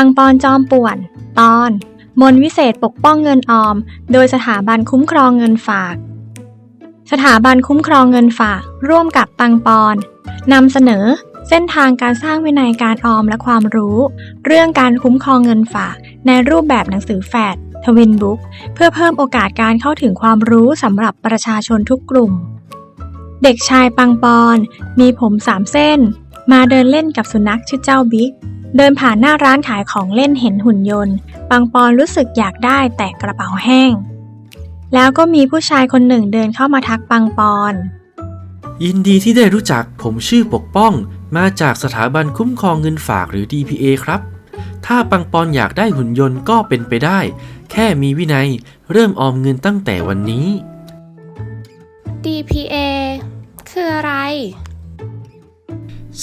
ปังปอนจอมป่วน ตอน มนวิเศษปกป้องเงินออม โดยสถาบันคุ้มครองเงินฝาก สถาบันคุ้มครองเงินฝากร่วมกับปังปอนนำเสนอเส้นทางการสร้างวินัยการออมและความรู้ เรื่องการคุ้มครองเงินฝากในรูปแบบหนังสือแฝดทวินบุ๊กเพื่อเพิ่มโอกาสการเข้าถึงความรู้สำหรับประชาชนทุกกลุ่ม เด็กชายปังปอน มีผมสามเส้น มาเดินเล่นกับสุนัขชื่อเจ้าบิ๊ก เดินผ่านหน้าร้านขายของเล่นเห็นหุ่นยนต์ ปังปอนรู้สึกอยากได้แต่กระเป๋าแห้ง แล้วก็มีผู้ชายคนหนึ่งเดินเข้ามาทักปังปอน ยินดีที่ได้รู้จักผมชื่อปกป้อง มาจากสถาบันคุ้มครองเงินฝากหรือ DPA ครับ ถ้าปังปอนอยากได้หุ่นยนต์ก็เป็นไปได้ แค่มีวินัยเริ่มออมเงินตั้งแต่วันนี้ DPA คืออะไร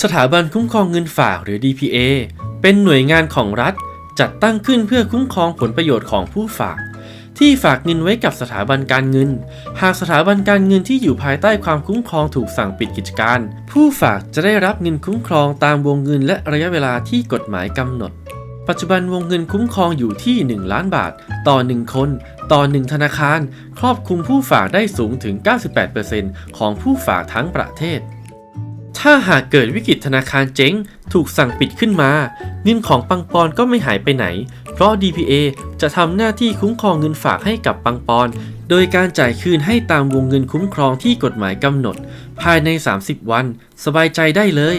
สถาบันคุ้มครองเงินฝากหรือ DPA เป็นหน่วยงานของรัฐจัดตั้งขึ้นเพื่อคุ้มครองผลประโยชน์ของผู้ฝาก ที่ฝากเงินไว้กับสถาบันการเงิน หากสถาบันการเงินที่อยู่ภายใต้ความคุ้มครองถูกสั่งปิดกิจการ ผู้ฝากจะได้รับเงินคุ้มครองตามวงเงินและระยะเวลาที่กฎหมายกำหนด ปัจจุบันวงเงินคุ้มครองอยู่ที่ 1 ล้านบาท ต่อ 1 คน ต่อ 1 ธนาคาร ครอบคลุมผู้ฝากได้สูงถึง 98%ของผู้ฝากทั้งประเทศ ถ้าหากเกิดวิกฤตธนาคารเจ๊ง ถูกสั่งปิดขึ้นมาเงินของปังปอนก็ไม่หายไปไหน เพราะ DPA จะทำหน้าที่คุ้มครองเงินฝากให้กับปังปอน โดยการจ่ายคืนให้ตามวงเงินคุ้มครองที่กฎหมายกำหนด ภายใน 30 วัน สบายใจได้เลย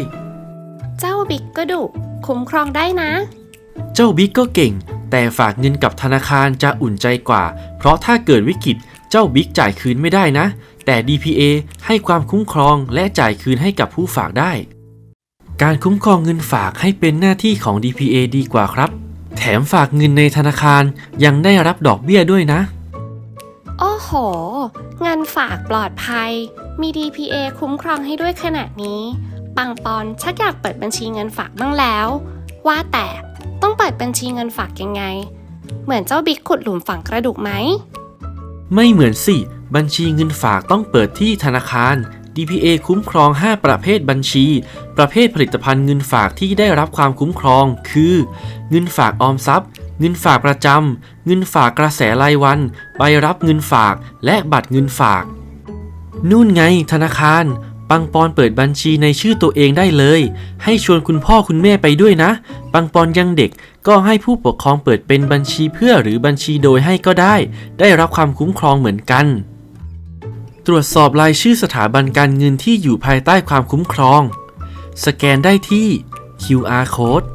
เจ้าบิ๊กก็ดุคุ้มครองได้นะ เจ้าบิ๊กก็เก่ง แต่ฝากเงินกับธนาคารจะอุ่นใจกว่า เพราะถ้าเกิดวิกฤตเจ้าบิ๊กจ่ายคืนไม่ได้นะ แต่ DPA ให้ความคุ้มครองและจ่ายคืนให้กับผู้ฝากได้ การคุ้มครองเงินฝากให้เป็นหน้าที่ของ DPA ดีกว่าครับ แถมฝากเงินในธนาคารยังได้รับดอกเบี้ยด้วยนะ โอ้โห เงินฝากปลอดภัย มี DPA คุ้มครองให้ด้วยขนาดนี้ ปังปอนชักอยากเปิดบัญชีเงินฝากบ้างแล้ว ว่าแต่ต้องเปิดบัญชีเงินฝากยังไง เหมือนเจ้าบิ๊กขุดหลุมฝังกระดูกไหม ไม่เหมือนสิ บัญชีเงินฝากต้องเปิดที่ธนาคาร DPA คุ้มครอง 5 ประเภทบัญชี ประเภทผลิตภัณฑ์เงินฝากที่ได้รับความคุ้มครอง คือ เงินฝากออมทรัพย์ เงินฝากประจำ เงินฝากกระแสรายวัน ใบรับเงินฝาก และบัตรเงินฝาก นู่นไงธนาคาร ปังปอนเปิดบัญชีในชื่อตัวเองได้เลย ให้ชวนคุณพ่อคุณแม่ไปด้วยนะ ปังปอนยังเด็กก็ให้ผู้ปกครองเปิดเป็นบัญชีเพื่อหรือบัญชีโดยให้ก็ได้ ได้รับความคุ้มครองเหมือนกัน ตรวจสอบรายชื่อสถาบันการเงินที่อยู่ภายใต้ความคุ้มครอง สแกนได้ที่ QR code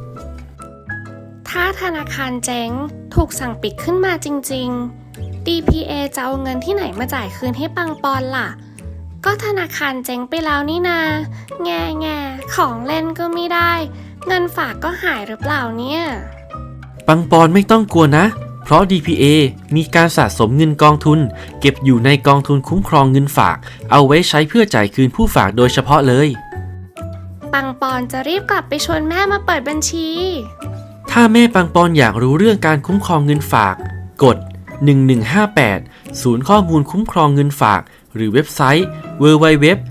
ถ้าธนาคารเจ๊ง ถูกสั่งปิดขึ้นมาจริง ๆ DPA จะเอาเงินที่ไหนมาจ่ายคืนให้ปังปอนล่ะ ก็ธนาคารเจ๊งไปแล้วนี่นา แง่แง่ของเล่นก็ไม่ได้ เงินฝากก็หายหรือเปล่าเนี่ย ปังปอนไม่ต้องกลัวนะ เพราะ DPA มีการสะสมเงินกองทุน เก็บอยู่ในกองทุนคุ้มครองเงินฝาก เอาไว้ใช้เพื่อจ่ายคืนผู้ฝากโดยเฉพาะเลย ปังปอนจะรีบกลับไปชวนแม่มาเปิดบัญชี ถ้าแม่ปังปอนอยากรู้เรื่องการคุ้มครองเงินฝาก กด 1158 ศูนย์ข้อมูลคุ้มครองเงินฝาก หรือเว็บไซต์ www.dpa.or.th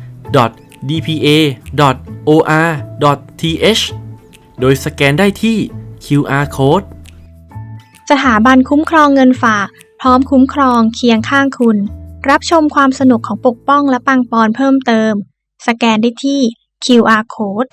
โดยสแกนได้ที่ QR code สถาบันคุ้มครองเงินฝาก พร้อมคุ้มครองเคียงข้างคุณ รับชมความสนุกของปกป้องและปังปอนเพิ่มเติม สแกนได้ที่ QR code